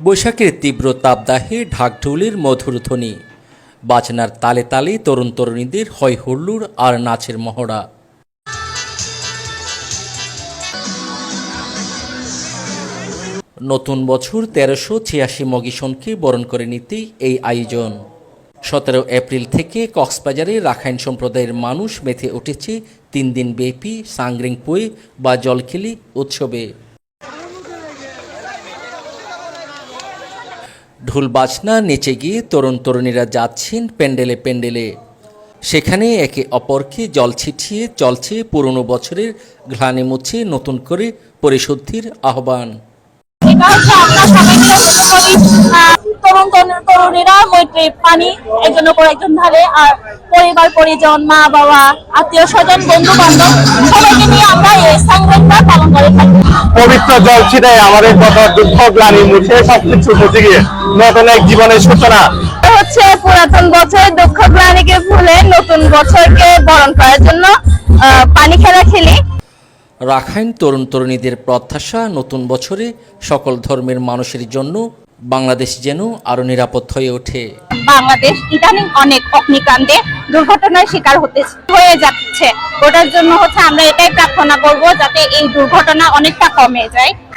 বৈশাখের তীব্র তাপদাহে ঢাকঢুলির মধুর ধ্বনি। বাজনার তালে তালে তরুণ তরুণীদের হয় হুল্লুর আর নাচের মহড়া। নতুন বছর তেরোশো ছিয়াশি মগিশনকে বরণ করে নিতেই এই আয়োজন। সতেরো এপ্রিল থেকে কক্সবাজারে রাখাইন সম্প্রদায়ের মানুষ মেতে উঠেছে তিন দিন ব্যাপী সাংগ্রিং পুই বা জলখিলি উৎসবে। ঢোল বাজনা নেচে গিয়ে তরুণ তরুণীরা যাচ্ছেন প্যান্ডেলে প্যান্ডেলে। সেখানে একে অপরকে জল ছিটিয়ে চলছে পুরনো বছরের গ্লানি মুছে নতুন করে পরিশুদ্ধির আহ্বান। এটা হচ্ছে আমরা সবাই তরুণ তরুণীরা মৈত্রী পানি একজন উপর একজন ঢালে আর পরিবার পরিজন মা বাবা আত্মীয় স্বজন বন্ধু বান্ধব সবাইকে নিয়ে আমরা এই সংগ্রামটা পালন করে থাকি। পবিত্র জল ছিটাই আমাদের কত দুঃখ গ্লানি মুছে সবকিছু মুছে গিয়ে। নতুন এক জীবনের সূচনা হচ্ছে পুরাতন বছর দুঃখ গ্লানিকে ভুলে নতুন বছরকে বরণ করার জন্য পানি খেলা খেলি। রাখাইন তরুণ তরুণীদের প্রত্যাশা নতুন বছরে সকল ধর্মের মানুষের জন্য বাংলাদেশ যেন আরও নিরাপদ হয়ে ওঠে। বাংলাদেশ ইদানিং অনেক অগ্নিকাণ্ডে দুর্ঘটনার শিকার হতে হয়ে যাচ্ছে। ওটার জন্য হচ্ছে আমরা এটাই প্রার্থনা করব যাতে এই দুর্ঘটনা অনেকটা কমে যায়।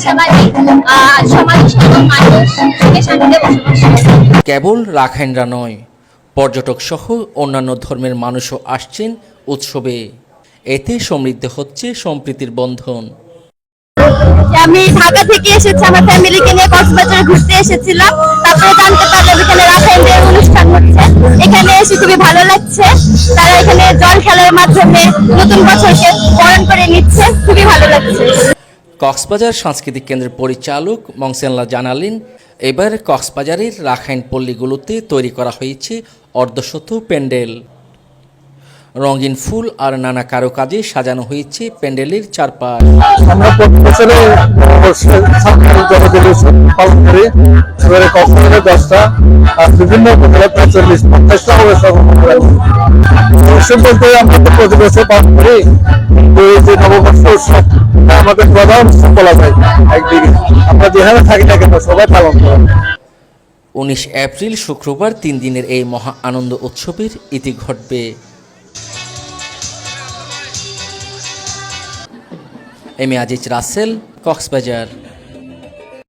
আশাবাদী আহ, মানুষ সুখে শান্তিতে বসবাস কেবল রাখাইনরা নয় পর্যটক সহ অন্যান্য ধর্মের মানুষও আসছেন উৎসবে। এতে সমৃদ্ধ হচ্ছে সম্প্রীতির বন্ধন। আমি ঢাকা থেকে এসেছি আমার ফ্যামিলিকে নিয়ে কক্সবাজারে ঘুরতে এসেছিলাম। তারপরে জানতে পারলাম এখানে রাখাইনদের অনুষ্ঠান হচ্ছে। এখানে এসে খুবই ভালো লাগছে। তারা এখানে জল খেলার মাধ্যমে নতুন বছরকে বরণ করে নিচ্ছে। খুবই ভালো লাগছে। কক্সবাজার সাংস্কৃতিক কেন্দ্রের পরিচালক মংসেনলা জানালেন, এবার কক্সবাজারের রাখাইন পল্লীগুলোতে তৈরি করা হয়েছে অর্ধশত প্যান্ডেল। রঙিন ফুল আর নানা কারুকাজে সাজানো হয়েছে প্যান্ডেলের চারপাশ। বলতে আমরা প্রতি বছর পালন করি। যে নববর্ষ উৎসব আমাদের প্রধান বলা যায় একদিকে। আমরা যেখানে থাকি না কেন, সবাই পালন উনিশ এপ্রিল, শুক্রবার তিন দিনের এই মহা আনন্দ উৎসবের ইতি ঘটবে। এম আজিজ রাসেল, কক্সবাজার।